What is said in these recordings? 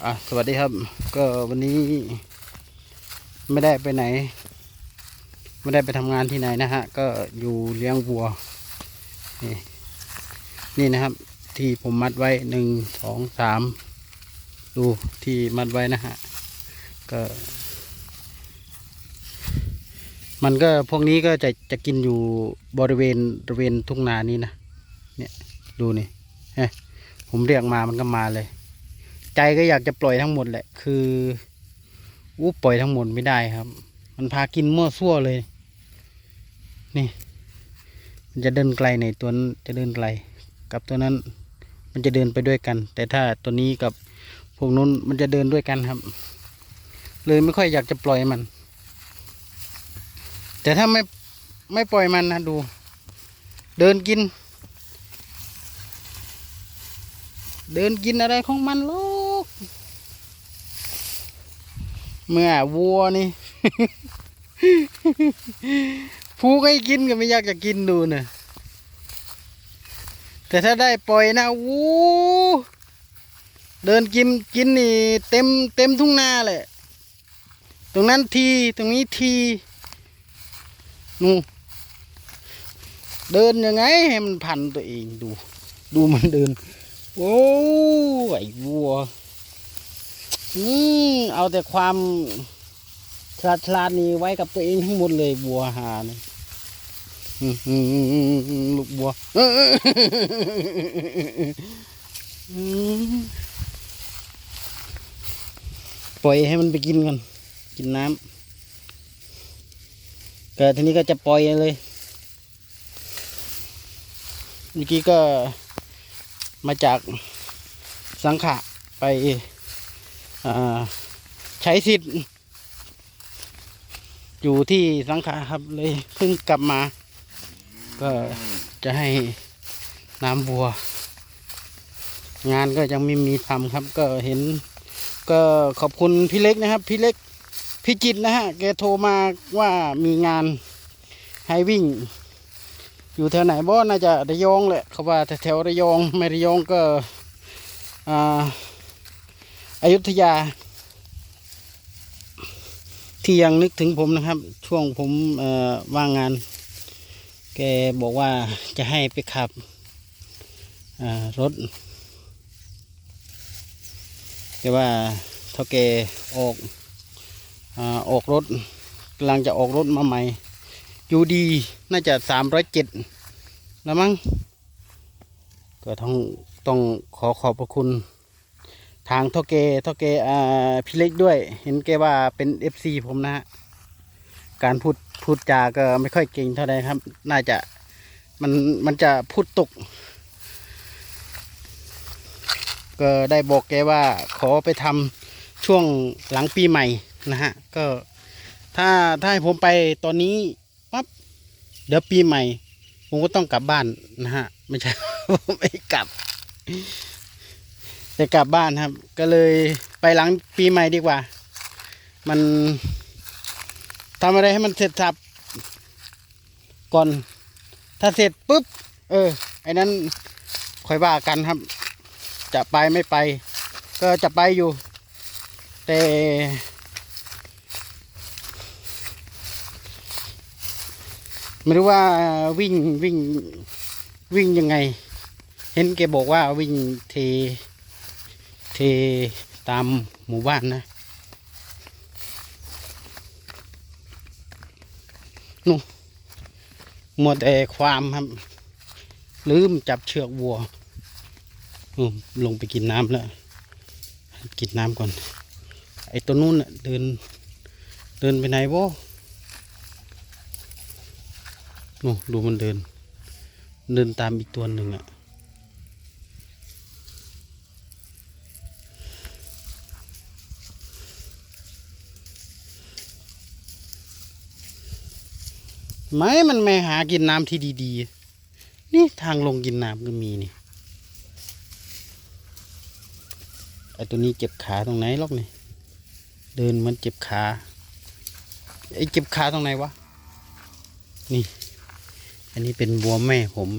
อะสวัสดีครับ ก็วันนี้ ไม่ได้ไปไหน ไม่ได้ไปทำงานที่ไหนนะฮะ ก็อยู่เลี้ยงวัว นี่นี่นะครับ ที่ผมมัดไว้หนึ่งสองสามดูที่มัดไว้นะฮะ ก็ มันก็พวกนี้ก็จะจะกินอยู่บริเวณบริเวณทุ่งนานี้นะ เนี่ยดูนี่เฮ้ผมเรียกมามันก็มาเลย ใจก็อยากจะปล่อยทั้งหมดแหละ คืออู้ปล่อยทั้งหมดไม่ได้ครับ มันพากินมั่วซั่วเลย นี่ มันจะเดินไกลในตัวนั้นจะเดินไกล กับตัวนั้น มันจะเดินไปด้วยกัน แต่ถ้าตัวนี้กับพวกนู้นมันจะเดินด้วยกันครับ เลยไม่ค่อยอยากจะปล่อยมัน แต่ถ้าไม่ไม่ปล่อยมันนะดู เดินกิน เดินกินอะไรของมันลูก เมื่อวัวนี่ ผู้ให้กินก็ไม่อยากจะกินดูเนะแต่ถ้าได้ปล่อยนะวูเดินกินกินนี่เต็มเต็มทุ่งนาแหละ ตรงนั้นทีตรงนี้ทีนู่เดินยังไงให้มันพันตัวเองดู ดูมันเดิน โอ้ไอ้วัว อืมเอาแต่ความฉลาดฉลาดนี่ไว้กับตัวเองทั้งหมดเลยวัวหานี่ลูกวัวปล่อยให้มันไปกินกันกินน้ำก็ทีนี้ก็จะปล่อยเลยเมื่อกี้ก็มาจากสังขะไป ใช้สิทธิ์ อยู่ที่สังขะครับเลยเพิ่งกลับมา ก็จะให้น้ำบัว งานก็ยังไม่มีทำครับ ก็เห็น ก็ขอบคุณพี่เล็กนะครับ พี่เล็กพี่จิตนะฮะแกโทรมาว่ามีงานให้วิ่ง อยู่แถวไหนบ่น่าจะระยองแหละเขาว่าแถวระยองไม่ระยองก็อ่า อยุธยา ที่ยังนึกถึงผมนะครับ ช่วงผมว่างงาน แกบอกว่าจะให้ไปขับรถ แต่ว่าเท่าแกออกอออกรถกำลังจะออกรถมาใหม่อยู่ดีน่าจะสามร้อยเจ็ดแล้วมั้งก็ต้องต้องขอขอบพระคุณ ทางท่าเกท่าเกอ่าพี่เล็กด้วย เห็นแกว่าเป็นเอฟซีผมนะฮะการพูดพูดจาก็ไม่ค่อยเก่งเท่าใดครับ น่าจะมันมันจะพูดตก ก็ได้บอกแกว่าขอไปทำช่วงหลังปีใหม่นะฮะ ก็ถ้าถ้าให้ผมไปตอนนี้ปั๊บเดี๋ยวปีใหม่ ผมก็ต้องกลับบ้านนะฮะ ไม่ใช่ ผมไม่กลับ จะกลับบ้านครับ ก็เลยไปหลังปีใหม่ดีกว่า มันทำอะไรให้มันเสร็จสับก่อน ถ้าเสร็จปุ๊บ เออ ไอ้นั้นค่อยว่ากันครับ จะไปไม่ไป ก็จะไปอยู่ แต่ไม่รู้ว่าวิ่งวิ่งวิ่งยังไง เห็นแกบอกว่าวิ่งเท เทตามหมู่บ้านนะนู่นหมดแต่ความครับ ลืมจับเชือกวัวลงไปกินน้ำแล้ว กินน้ำก่อน ไอ้ตัวนู้นเดิน เดินไปไหนบ่นู่ดูมันเดิน เดินตามอีกตัวหนึ่งอะ ไม่มันไม่หากินน้ำที่ดีๆ นี่ทางลงกินน้ำก็มีนี่ไอตัวนี้เจ็บขาตรงไหนล็อกนี่เดินมันเจ็บขาไอเจ็บขาตรงไหนวะนี่ อันนี้เป็นวัวแม่ผม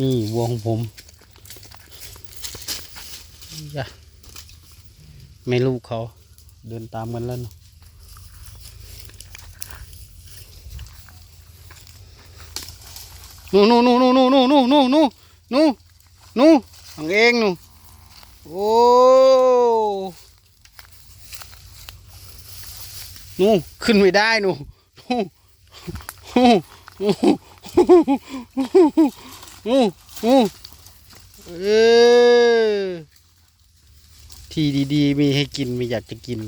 นี่วัวของผมย่าไม่รู้เขาเดินตามกันแล้วเนอะ นู่นนู่นนู่นนู่นนู่นนู่นนู่นนู่นนู่นนู่นทางเองนู่นโอ้นู่นขึ้นไม่ได้นู่นนู่นนู่นนู่นนู่นนู่นเออที่ดีๆ มีให้กินมีอยากจะกิน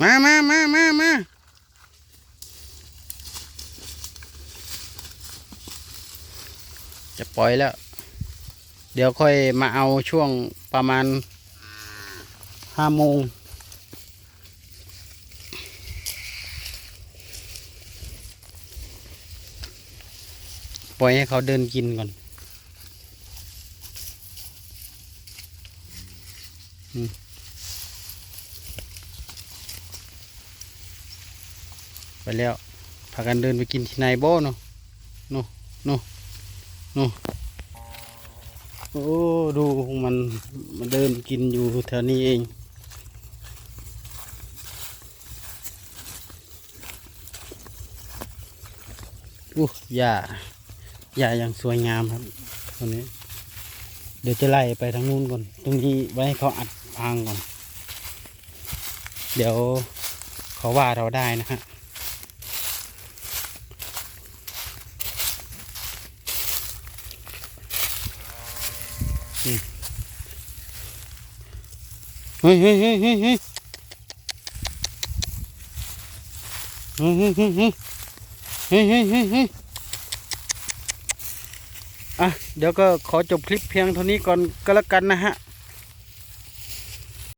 มามามาจะ ปล่อยแล้ว เดี๋ยวค่อยมาเอาช่วงประมาณห้าโมงปล่อยให้เขาเดินกินก่อน ไปแล้ว พากันเดินไปกินที่ไหนบ่เนาะเนาะเนาะ นาะโอ้ ดูมันมันเดินกินอยู่แถวนี้เองอู้หญ้าหญ้าอย่างสวยงามครับตรงนี้ เดี๋ยวจะไล่ไปทางนู้นก่อน ตรงนี้ไว้ให้เขาอัดพางก่อน เดี๋ยวเขาว่าเราได้นะฮะ อืมเฮ้ยเฮ้ยเฮ้ย เฮ้ยเฮ้ยเฮ้ยเฮ้ยเฮ้ยเฮ้ยเฮ้ยเฮ้ยเฮ้ยเฮ้ยอะเดี๋ยวก็ขอจบคลิปเพียงเท่านี้ก่อนก็แล้วกันนะฮะ